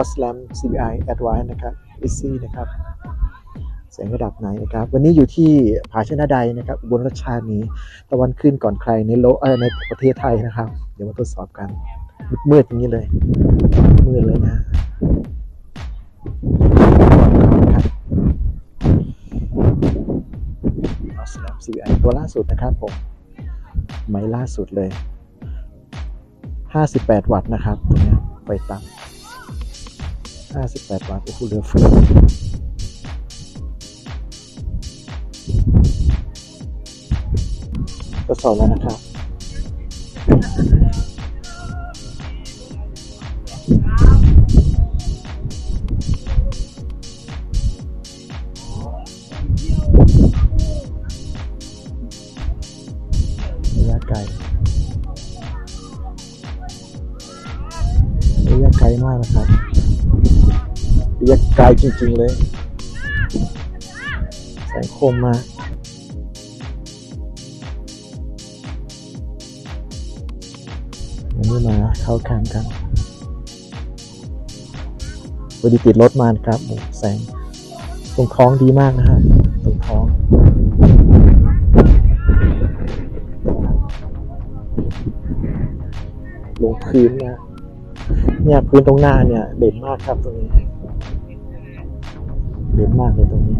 Oslam CBI Advanced นะครับ Easy นะครับแสงระดับไหนนะครับ วันนี้อยู่ที่ผาชนะใดนะครับบนราชานีตะวันขึ้นก่อนใครในโลกในประเทศไทยนะครับ เดี๋ยวมาทดสอบกัน มืดๆอย่างนี้เลยมืดเลยนะออสแลม CBI ตัวล่าสุดนะครับผม ไม้ล่าสุดเลย 58 วัตต์นะครับตัวนี้ไฟต่ำ 58วัตต์โอ้โหเหลือเฟือทดสอบแล้วนะครับระยะไกลระยะไกลมากนะครับ ระยะไกลจริงๆเลย แสงคมมาวันนี้มาเข้าข้างกันพอดีติดรถมานครับแสง ตรงท้องดีมากนะครับตรงท้องลงพื้นนะเนี่ยพื้นตรงหน้าเนี่ยเด่นมากครับตรงนี้ เด่นมากเลยตรงนี้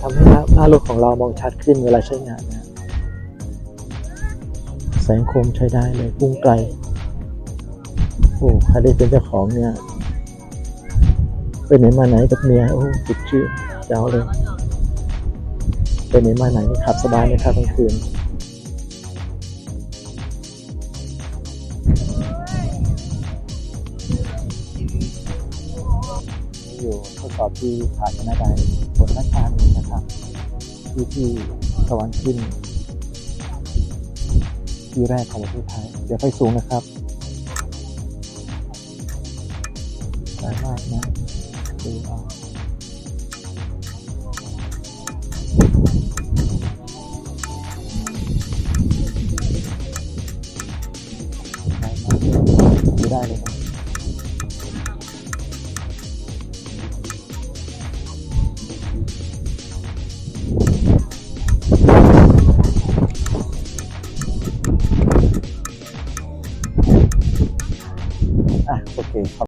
ทำให้หน้าหน้ารถของเรามองชัดขึ้นเวลาใช้งานนะแสงคมใช้ได้เลยพุ่งไกลโอ้ใครได้เป็นเจ้าของเนี่ยไปไหนมาไหนกับเมียโอ้ติดชื่อเจ้าเลยไปไหนมาไหนขับสบายนครับกลางคืน อยู่ทดสอบที่ผ่านนาไดบนราชานีนะครับที่ที่สวรรค์ขึ้นที่แรกของประเทศไทยเดี๋ยวไฟสูงนะครับสวยมากนะดูเอาได้มากได้เลยนะ อะโอเคครับ